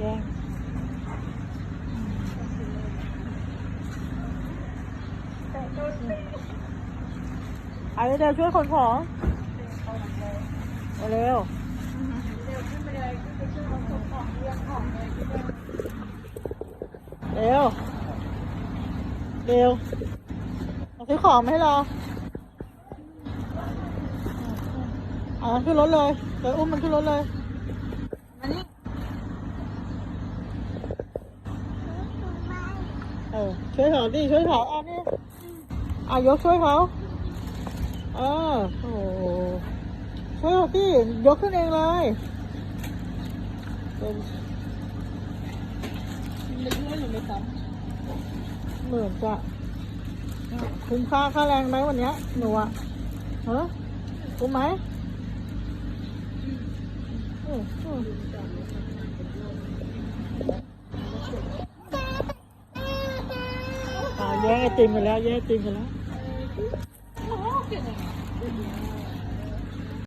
แย่งไอ้เดี๋ยวช่วยขนของเร็วเร็วเร็วเอาซื้อของมาให้เราเอาขึ้นรถเลยเดี๋ยวอุ้มมันขึ้นรถเลยเอ อช่วยเขาดิช่วยเขาอันนี้อายกช่วยเขาเออโอ้โหช่วยเขาสิยกขึ้นเองเลยเป็นเหมือนจะคุ้มค่าค่าแรงไหมวันเนี้ยหนูอะเฮ้คุ้มไหมอืมอืม แย่ติมกันแล้วแย่ติมกันแล้ว